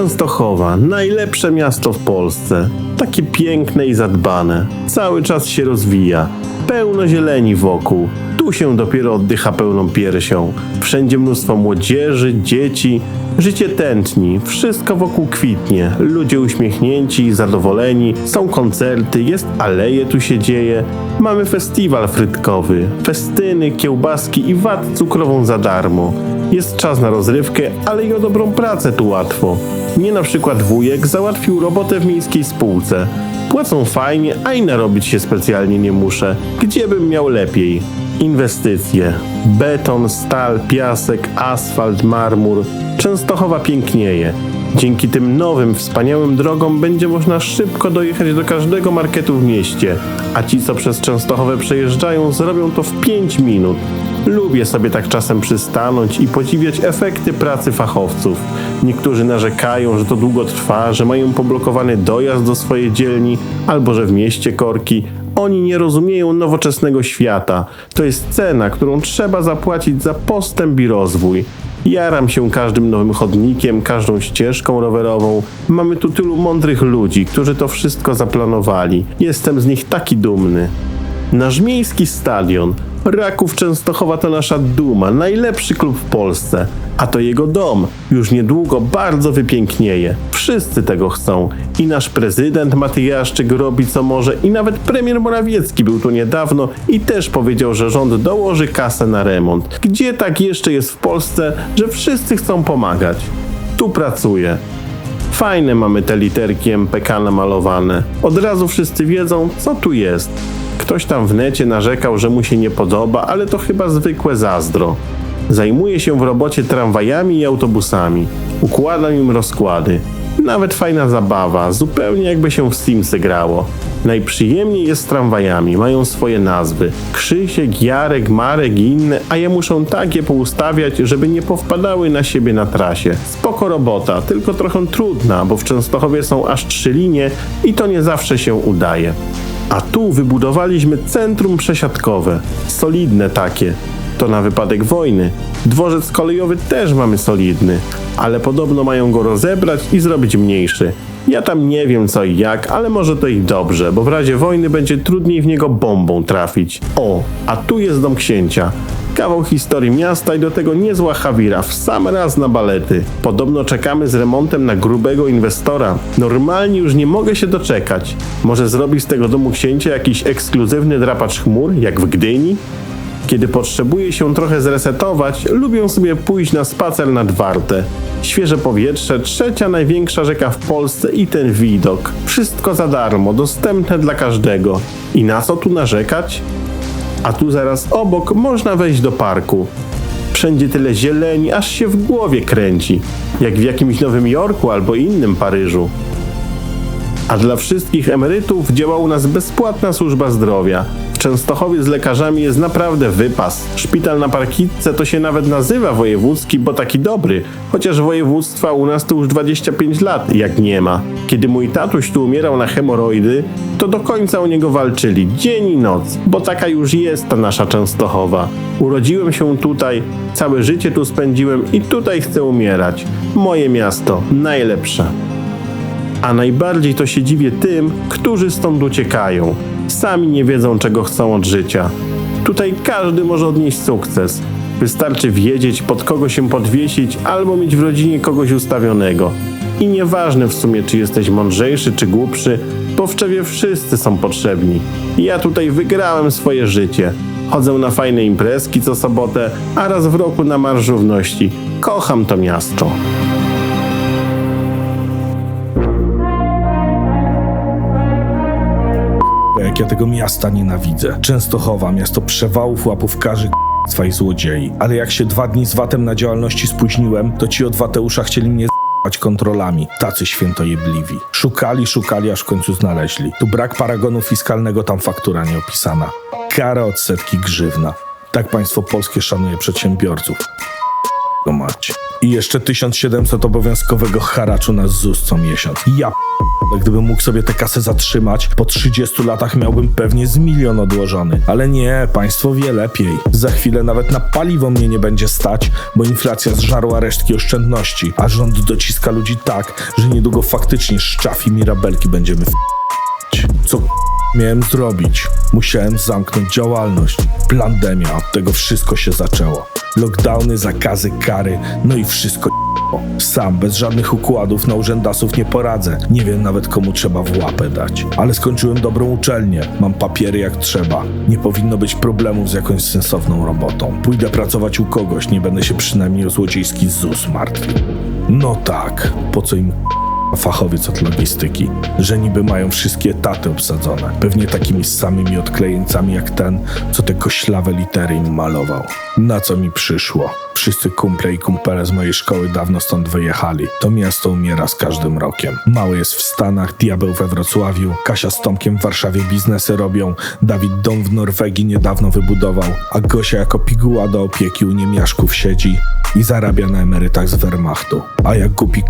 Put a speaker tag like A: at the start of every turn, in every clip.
A: Częstochowa, najlepsze miasto w Polsce. Takie piękne i zadbane. Cały czas się rozwija. Pełno zieleni wokół. Tu się dopiero oddycha pełną piersią. Wszędzie mnóstwo młodzieży, dzieci. Życie tętni, wszystko wokół kwitnie. Ludzie uśmiechnięci i zadowoleni. Są koncerty, jest aleje, tu się dzieje. Mamy festiwal frytkowy, festyny, kiełbaski i wat cukrową za darmo. Jest czas na rozrywkę, ale i o dobrą pracę tu łatwo. Mnie na przykład wujek załatwił robotę w miejskiej spółce. Płacą fajnie, a i narobić się specjalnie nie muszę. Gdzie bym miał lepiej? Inwestycje. Beton, stal, piasek, asfalt, marmur. Częstochowa pięknieje. Dzięki tym nowym, wspaniałym drogom będzie można szybko dojechać do każdego marketu w mieście, a ci, co przez Częstochowę przejeżdżają, zrobią to w 5 minut. Lubię sobie tak czasem przystanąć i podziwiać efekty pracy fachowców. Niektórzy narzekają, że to długo trwa, że mają poblokowany dojazd do swojej dzielni, albo że w mieście korki. Oni nie rozumieją nowoczesnego świata. To jest cena, którą trzeba zapłacić za postęp i rozwój. Jaram się każdym nowym chodnikiem, każdą ścieżką rowerową. Mamy tu tylu mądrych ludzi, którzy to wszystko zaplanowali. Jestem z nich taki dumny. Nasz miejski stadion. Raków Częstochowa to nasza duma, najlepszy klub w Polsce. A to jego dom. Już niedługo bardzo wypięknieje. Wszyscy tego chcą. I nasz prezydent Matyjaszczyk robi co może i nawet premier Morawiecki był tu niedawno i też powiedział, że rząd dołoży kasę na remont. Gdzie tak jeszcze jest w Polsce, że wszyscy chcą pomagać? Tu pracuję. Fajne mamy te literki MPK namalowane. Od razu wszyscy wiedzą, co tu jest. Ktoś tam w necie narzekał, że mu się nie podoba, ale to chyba zwykłe zazdro. Zajmuję się w robocie tramwajami i autobusami. Układam im rozkłady. Nawet fajna zabawa, zupełnie jakby się w Simsy grało. Najprzyjemniej jest z tramwajami, mają swoje nazwy. Krzysiek, Jarek, Marek i inne, a ja muszę tak je poustawiać, żeby nie powpadały na siebie na trasie. Spoko robota, tylko trochę trudna, bo w Częstochowie są aż trzy linie i to nie zawsze się udaje. A tu wybudowaliśmy centrum przesiadkowe. Solidne takie. To na wypadek wojny. Dworzec kolejowy też mamy solidny, ale podobno mają go rozebrać i zrobić mniejszy. Ja tam nie wiem co i jak, ale może to i dobrze, bo w razie wojny będzie trudniej w niego bombą trafić. O, a tu jest dom księcia. Kawał historii miasta i do tego niezła Hawira, w sam raz na balety. Podobno czekamy z remontem na grubego inwestora. Normalnie już nie mogę się doczekać. Może zrobi z tego domu księcia jakiś ekskluzywny drapacz chmur, jak w Gdyni? Kiedy potrzebuję się trochę zresetować, lubię sobie pójść na spacer nad Wartę. Świeże powietrze, trzecia największa rzeka w Polsce i ten widok. Wszystko za darmo, dostępne dla każdego. I na co tu narzekać? A tu zaraz obok można wejść do parku. Wszędzie tyle zieleni, aż się w głowie kręci. Jak w jakimś Nowym Jorku albo innym Paryżu. A dla wszystkich emerytów działa u nas bezpłatna służba zdrowia. Częstochowie z lekarzami jest naprawdę wypas. Szpital na Parkitce to się nawet nazywa wojewódzki, bo taki dobry. Chociaż województwa u nas to już 25 lat, jak nie ma. Kiedy mój tatuś tu umierał na hemoroidy, to do końca o niego walczyli, dzień i noc, bo taka już jest ta nasza Częstochowa. Urodziłem się tutaj, całe życie tu spędziłem i tutaj chcę umierać. Moje miasto, najlepsze. A najbardziej to się dziwię tym, którzy stąd uciekają. Sami nie wiedzą, czego chcą od życia. Tutaj każdy może odnieść sukces. Wystarczy wiedzieć, pod kogo się podwiesić, albo mieć w rodzinie kogoś ustawionego. I nieważne w sumie, czy jesteś mądrzejszy, czy głupszy, bo w Czewie wszyscy są potrzebni. Ja tutaj wygrałem swoje życie. Chodzę na fajne imprezki co sobotę, a raz w roku na Marsz Równości. Kocham to miasto.
B: Ja tego miasta nienawidzę. Częstochowa, miasto przewałów, łapówkarzy, k***stwa i złodziei. Ale jak się dwa dni z watem na działalności spóźniłem, to ci od Wateusza chcieli mnie kontrolami. Tacy świętojebliwi. Szukali, szukali, aż w końcu znaleźli. Tu brak paragonu fiskalnego, tam faktura nieopisana. Kara odsetki grzywna. Tak państwo polskie szanuje przedsiębiorców. Go. I jeszcze 1700 obowiązkowego haraczu na ZUS co miesiąc. Ja gdybym mógł sobie tę kasę zatrzymać, po 30 latach miałbym pewnie z milion odłożony. Ale nie, państwo wie lepiej. Za chwilę nawet na paliwo mnie nie będzie stać, bo inflacja zżarła resztki oszczędności, a rząd dociska ludzi tak, że niedługo faktycznie szczaw i mirabelki będziemy w miałem zrobić? Musiałem zamknąć działalność. Pandemia, od tego wszystko się zaczęło. Lockdowny, zakazy, kary, no i wszystko sam, bez żadnych układów na urzędasów nie poradzę. Nie wiem nawet komu trzeba w łapę dać. Ale skończyłem dobrą uczelnię. Mam papiery jak trzeba. Nie powinno być problemów z jakąś sensowną robotą. Pójdę pracować u kogoś, nie będę się przynajmniej o złodziejski ZUS martwił. No tak, po co im fachowiec od logistyki, że niby mają wszystkie etaty obsadzone. Pewnie takimi samymi odklejeńcami jak ten, co te koślawe litery im malował. Na co mi przyszło? Wszyscy kumple i kumpele z mojej szkoły dawno stąd wyjechali. To miasto umiera z każdym rokiem. Mały jest w Stanach, diabeł we Wrocławiu, Kasia z Tomkiem w Warszawie biznesy robią, Dawid dom w Norwegii niedawno wybudował, a Gosia jako piguła do opieki u niemiaszków siedzi i zarabia na emerytach z Wehrmachtu. A jak głupi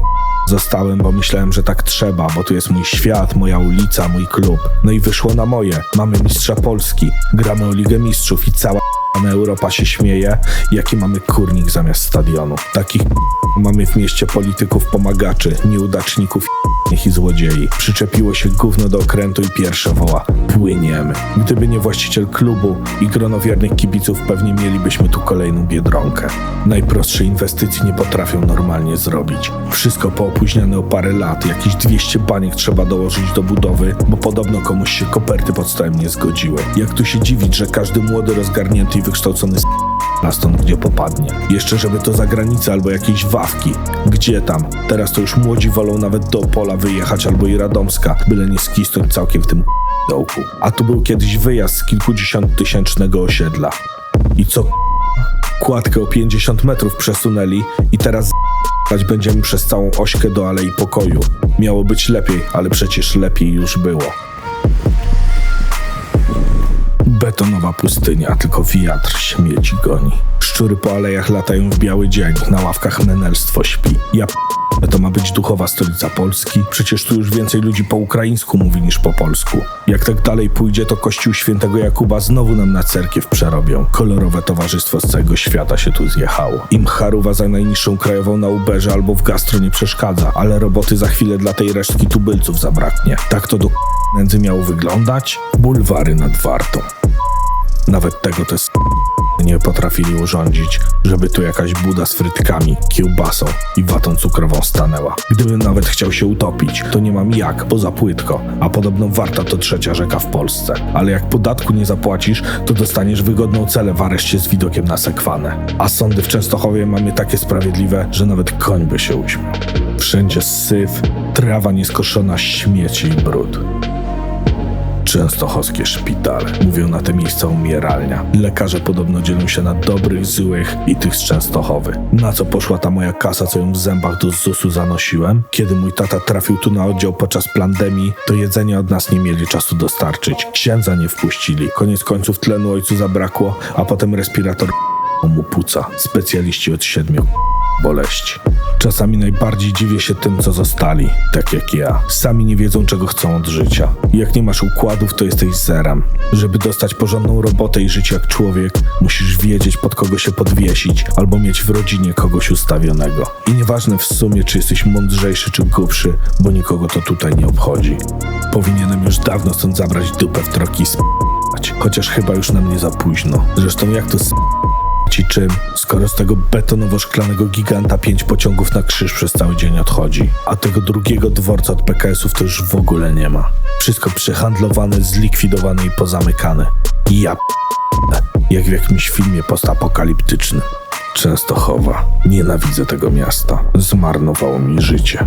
B: Zostałem, bo myślałem, że tak trzeba, bo tu jest mój świat, moja ulica, mój klub. No i wyszło na moje. Mamy mistrza Polski, gramy o Ligę Mistrzów i cała Europa się śmieje, jaki mamy kurnik zamiast stadionu. Takich mamy w mieście polityków pomagaczy, nieudaczników i złodziei. Przyczepiło się gówno do okrętu i pierwsze woła płyniemy. Gdyby nie właściciel klubu i grono wiernych kibiców, pewnie mielibyśmy tu kolejną biedronkę. Najprostsze inwestycji nie potrafią normalnie zrobić. Wszystko poopóźniane o parę lat, jakieś 200 baniek trzeba dołożyć do budowy, bo podobno komuś się koperty pod stołem nie zgodziły. Jak tu się dziwić, że każdy młody, rozgarnięty i wykształcony na stąd gdzie popadnie. Jeszcze żeby to za granicę albo jakieś wawki. Gdzie tam? Teraz to już młodzi wolą nawet do Opola wyjechać albo i Radomska, byle nie skisnąć całkiem w tym dołku. A tu był kiedyś wyjazd z kilkudziesiąttysięcznego osiedla. I co kładkę o 50 metrów przesunęli i teraz będziemy przez całą ośkę do Alei Pokoju. Miało być lepiej, ale przecież lepiej już było. Betonowa pustynia, tylko wiatr śmieci goni. Szczury po alejach latają w biały dzień, na ławkach menelstwo śpi. Ja p- to ma być duchowa stolica Polski? Przecież tu już więcej ludzi po ukraińsku mówi niż po polsku. Jak tak dalej pójdzie, to kościół świętego Jakuba znowu nam na cerkiew przerobią. Kolorowe towarzystwo z całego świata się tu zjechało. Im charuwa za najniższą krajową na Uberze albo w gastro nie przeszkadza, ale roboty za chwilę dla tej resztki tubylców zabraknie. Tak to do nędzy miało wyglądać? Bulwary nad Wartą. Nawet tego te nie potrafili urządzić, żeby tu jakaś buda z frytkami, kiełbasą i watą cukrową stanęła. Gdybym nawet chciał się utopić, to nie mam jak, bo za płytko, a podobno Warta to trzecia rzeka w Polsce. Ale jak podatku nie zapłacisz, to dostaniesz wygodną celę w areszcie z widokiem na sekwanę. A sądy w Częstochowie mamy takie sprawiedliwe, że nawet koń by się uśmiał. Wszędzie syf, trawa nieskoszona, śmieci i brud. Częstochowskie szpitale. Mówią na te miejsca umieralnia. Lekarze podobno dzielą się na dobrych, złych i tych z Częstochowy. Na co poszła ta moja kasa, co ją w zębach do ZUS-u zanosiłem? Kiedy mój tata trafił tu na oddział podczas pandemii, to jedzenia od nas nie mieli czasu dostarczyć. Księdza nie wpuścili. Koniec końców tlenu ojcu zabrakło, a potem respirator mu płuca. Specjaliści od siedmiu boleści. Czasami najbardziej dziwię się tym, co zostali, tak jak ja. Sami nie wiedzą, czego chcą od życia. Jak nie masz układów, to jesteś zerem. Żeby dostać porządną robotę i żyć jak człowiek, musisz wiedzieć, pod kogo się podwiesić, albo mieć w rodzinie kogoś ustawionego. I nieważne w sumie, czy jesteś mądrzejszy czy głupszy, bo nikogo to tutaj nie obchodzi. Powinienem już dawno stąd zabrać dupę w troki i. Chociaż chyba już na mnie za późno. Zresztą jak to sp- ci czym, skoro z tego betonowo-szklanego giganta pięć pociągów na krzyż przez cały dzień odchodzi, a tego drugiego dworca od PKS-ów to już w ogóle nie ma. Wszystko przehandlowane, zlikwidowane i pozamykane. Ja jak w jakimś filmie postapokaliptycznym. Częstochowa. Nienawidzę tego miasta. Zmarnowało mi życie.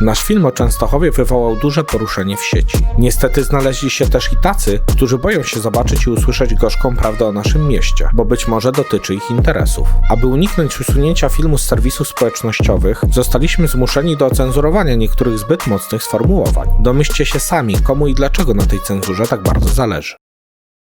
C: Nasz film o Częstochowie wywołał duże poruszenie w sieci. Niestety znaleźli się też i tacy, którzy boją się zobaczyć i usłyszeć gorzką prawdę o naszym mieście, bo być może dotyczy ich interesów. Aby uniknąć usunięcia filmu z serwisów społecznościowych, zostaliśmy zmuszeni do ocenzurowania niektórych zbyt mocnych sformułowań. Domyślcie się sami, komu i dlaczego na tej cenzurze tak bardzo zależy.